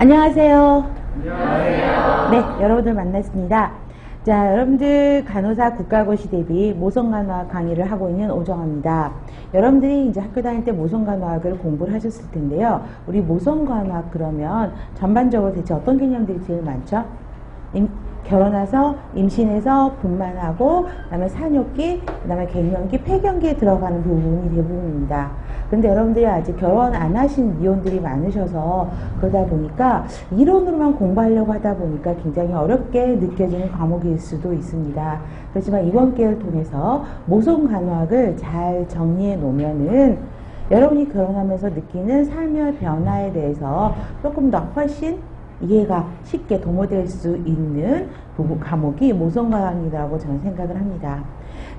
안녕하세요. 안녕하세요. 네, 여러분들 만났습니다. 자, 여러분들 간호사 국가고시 대비 모성간호학 강의를 하고 있는 오정아입니다. 여러분들이 이제 학교 다닐 때 모성간호학을 공부를 하셨을 텐데요. 우리 모성간호학 그러면 전반적으로 대체 어떤 개념들이 제일 많죠? 임, 결혼해서 임신해서 분만하고 그다음에 산욕기, 그다음에 갱년기, 폐경기에 들어가는 부분이 대부분입니다. 근데 여러분들이 아직 결혼 안 하신 미혼들이 많으셔서 그러다 보니까 이론으로만 공부하려고 하다 보니까 굉장히 어렵게 느껴지는 과목일 수도 있습니다. 그렇지만 이번 기회를 통해서 모성 간호학을 잘 정리해 놓으면은 여러분이 결혼하면서 느끼는 삶의 변화에 대해서 조금 더 훨씬 이해가 쉽게 도모될 수 있는 과목이 모성과학이라고 저는 생각을 합니다.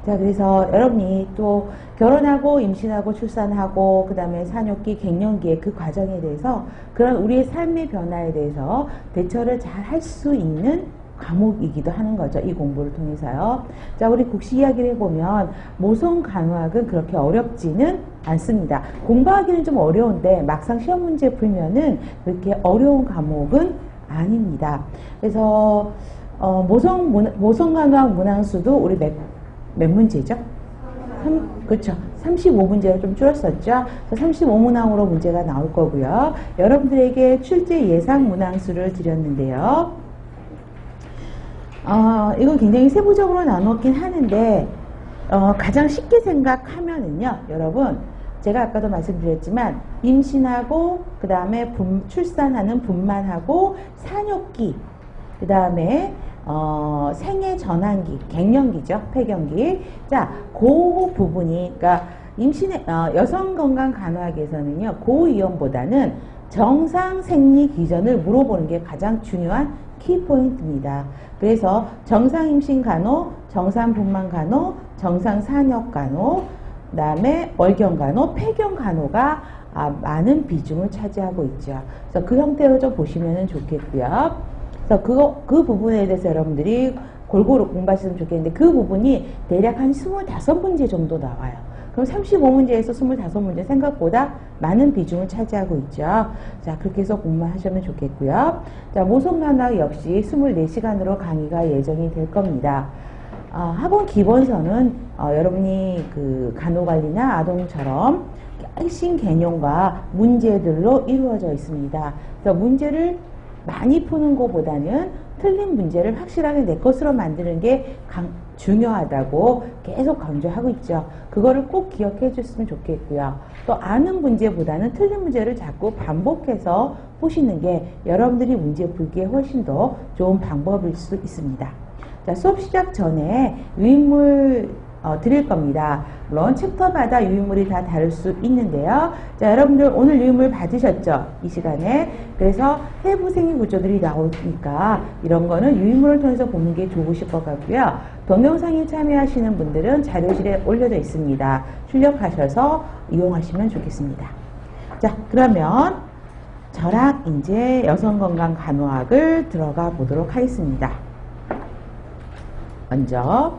자, 그래서 여러분이 또 결혼하고 임신하고 출산하고 그 다음에 산욕기, 갱년기의 그 과정에 대해서 그런 우리의 삶의 변화에 대해서 대처를 잘 할 수 있는 과목이기도 하는 거죠. 이 공부를 통해서요. 자, 우리 국시 이야기를 해보면 모성 간호학은 그렇게 어렵지는 않습니다. 공부하기는 좀 어려운데 막상 시험 문제 풀면은 그렇게 어려운 과목은 아닙니다. 그래서 어, 모성 문, 모성 간호학 문항수도 우리 몇, 몇 문제죠? 3, 그렇죠. 35문제를 좀 줄였었죠. 35문항으로 문제가 나올 거고요. 여러분들에게 출제 예상 문항수를 드렸는데요. 어, 이거 굉장히 세부적으로 나눴긴 하는데 어, 가장 쉽게 생각하면은요, 여러분 제가 아까도 말씀드렸지만 임신하고 그 다음에 출산하는 분만하고 산욕기 그 다음에 어, 생애 전환기, 갱년기죠, 폐경기. 자, 그 부분이 그러니까 임신의 어, 여성 건강 간호학에서는요, 고위험보다는 정상 생리 기전을 물어보는 게 가장 중요한 키포인트입니다. 그래서 정상 임신 간호, 정상 분만 간호, 정상 산역 간호, 그 다음에 월경 간호, 폐경 간호가 아, 많은 비중을 차지하고 있죠. 그래서 그 형태로 좀 보시면 좋겠고요. 그래서 그거, 그 부분에 대해서 여러분들이 골고루 공부하시면 좋겠는데 그 부분이 대략 한 25문제 정도 나와요. 그럼 35문제에서 25문제 생각보다 많은 비중을 차지하고 있죠. 자, 그렇게 해서 공부하시면 좋겠고요. 자, 모성간학 역시 24시간으로 강의가 예정이 될 겁니다. 어, 학원 기본서는 어, 여러분이 그 간호관리나 아동처럼 핵심 개념과 문제들로 이루어져 있습니다. 그래서 문제를 많이 푸는 것보다는 틀린 문제를 확실하게 내 것으로 만드는 게 강, 중요하다고 계속 강조하고 있죠. 그거를 꼭 기억해 줬으면 좋겠고요. 또 아는 문제보다는 틀린 문제를 자꾸 반복해서 보시는 게 여러분들이 문제 풀기에 훨씬 더 좋은 방법일 수 있습니다. 자, 수업 시작 전에 유인물 어, 드릴 겁니다. 물론 챕터마다 유인물이 다 다를 수 있는데요. 자, 여러분들 오늘 유인물 받으셨죠? 이 시간에. 그래서 해부 생리 구조들이 나오니까 이런 거는 유인물을 통해서 보는 게 좋으실 것 같고요. 동영상에 참여하시는 분들은 자료실에 올려져 있습니다. 출력하셔서 이용하시면 좋겠습니다. 자, 그러면 저랑 이제 여성건강 간호학을 들어가 보도록 하겠습니다. 먼저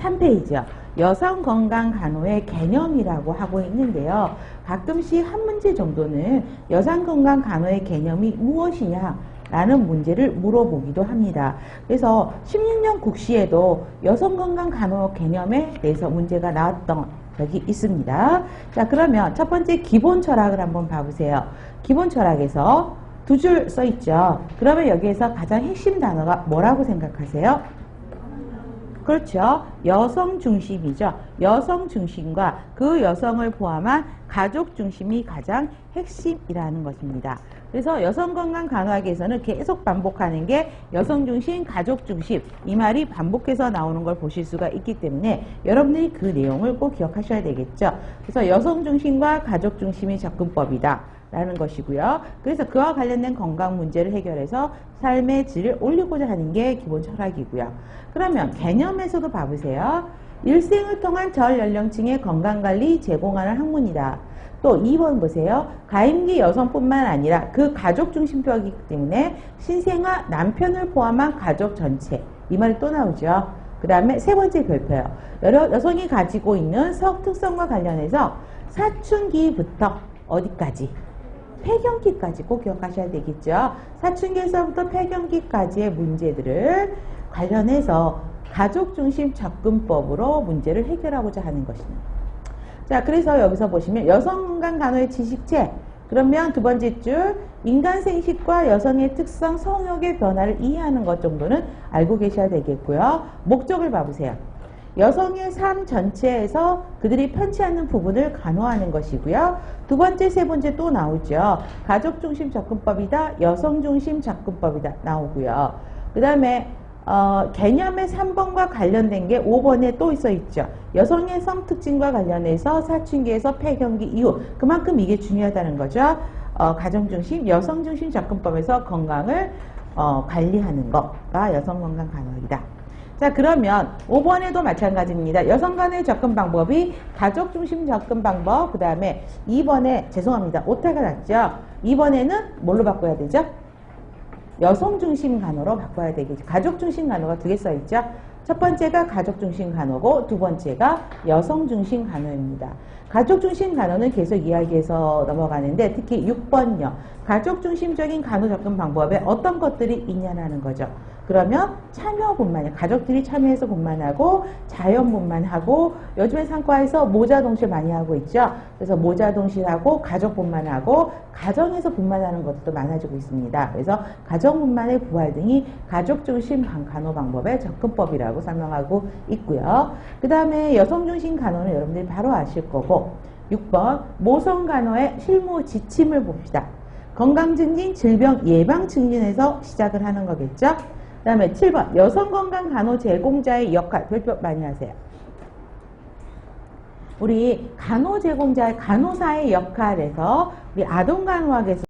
3페이지요. 여성 건강 간호의 개념이라고 하고 있는데요. 가끔씩 한 문제 정도는 여성 건강 간호의 개념이 무엇이냐 라는 문제를 물어보기도 합니다. 그래서 16년 국시에도 여성 건강 간호 개념에 대해서 문제가 나왔던 적이 있습니다. 자, 그러면 첫 번째 기본 철학을 한번 봐보세요. 기본 철학에서 두 줄 써 있죠. 그러면 여기에서 가장 핵심 단어가 뭐라고 생각하세요? 그렇죠. 여성 중심이죠. 여성 중심과 그 여성을 포함한 가족 중심이 가장 핵심이라는 것입니다. 그래서 여성 건강 간호학에서는 계속 반복하는 게 여성 중심, 가족 중심 이 말이 반복해서 나오는 걸 보실 수가 있기 때문에 여러분들이 그 내용을 꼭 기억하셔야 되겠죠. 그래서 여성 중심과 가족 중심이 접근법이다. 라는 것이고요. 그래서 그와 관련된 건강 문제를 해결해서 삶의 질을 올리고자 하는 게 기본 철학이고요. 그러면 개념에서도 봐보세요. 일생을 통한 전 연령층의 건강관리 제공하는 학문이다. 또 2번 보세요. 가임기 여성뿐만 아니라 그 가족 중심표이기 때문에 신생아 남편을 포함한 가족 전체 이 말이 또 나오죠. 그 다음에 세 번째 별표요. 여러 여성이 가지고 있는 성 특성과 관련해서 사춘기부터 어디까지 폐경기까지 꼭 기억하셔야 되겠죠. 사춘기에서부터 폐경기까지의 문제들을 관련해서 가족 중심 접근법으로 문제를 해결하고자 하는 것입니다. 자, 그래서 여기서 보시면 여성 건강 간호의 지식체. 그러면 두 번째 줄 인간 생식과 여성의 특성, 성욕의 변화를 이해하는 것 정도는 알고 계셔야 되겠고요. 목적을 봐보세요. 여성의 삶 전체에서 그들이 편치 않는 부분을 간호하는 것이고요. 두 번째, 세 번째 또 나오죠. 가족 중심 접근법이다. 여성 중심 접근법이다. 나오고요. 그 다음에 어, 개념의 3번과 관련된 게 5번에 또 있어 있죠. 여성의 성 특징과 관련해서 사춘기에서 폐경기 이후 그만큼 이게 중요하다는 거죠. 어, 가정 중심, 여성 중심 접근법에서 건강을 어, 관리하는 거가 여성 건강 간호이다. 자 그러면 5번에도 마찬가지입니다. 여성 간의 접근 방법이 가족 중심 접근 방법 그 다음에 2번에 죄송합니다. 오타가 났죠. 2번에는 뭘로 바꿔야 되죠? 여성 중심 간호로 바꿔야 되겠죠. 가족 중심 간호가 두 개 써 있죠. 첫 번째가 가족 중심 간호고 두 번째가 여성 중심 간호입니다. 가족 중심 간호는 계속 이야기해서 넘어가는데 특히 6번요. 가족 중심적인 간호 접근 방법에 어떤 것들이 있냐는 거죠. 그러면 참여분만이 가족들이 참여해서 분만하고 자연 분만하고 요즘에 상과에서 모자 동실 많이 하고 있죠. 그래서 모자 동실하고 가족 분만하고 가정에서 분만하는 것도 많아지고 있습니다. 그래서 가정 분만의 부활 등이 가족 중심 방- 간호 방법의 접근법이라고 설명하고 있고요. 그 다음에 여성 중심 간호는 여러분들이 바로 아실 거고 6번 모성 간호의 실무 지침을 봅시다. 건강 증진, 질병 예방 증진에서 시작을 하는 거겠죠. 그 다음에 7번 여성 건강 간호 제공자의 역할 별표 많이 하세요. 우리 간호 제공자의 간호사의 역할에서 우리 아동 간호학에서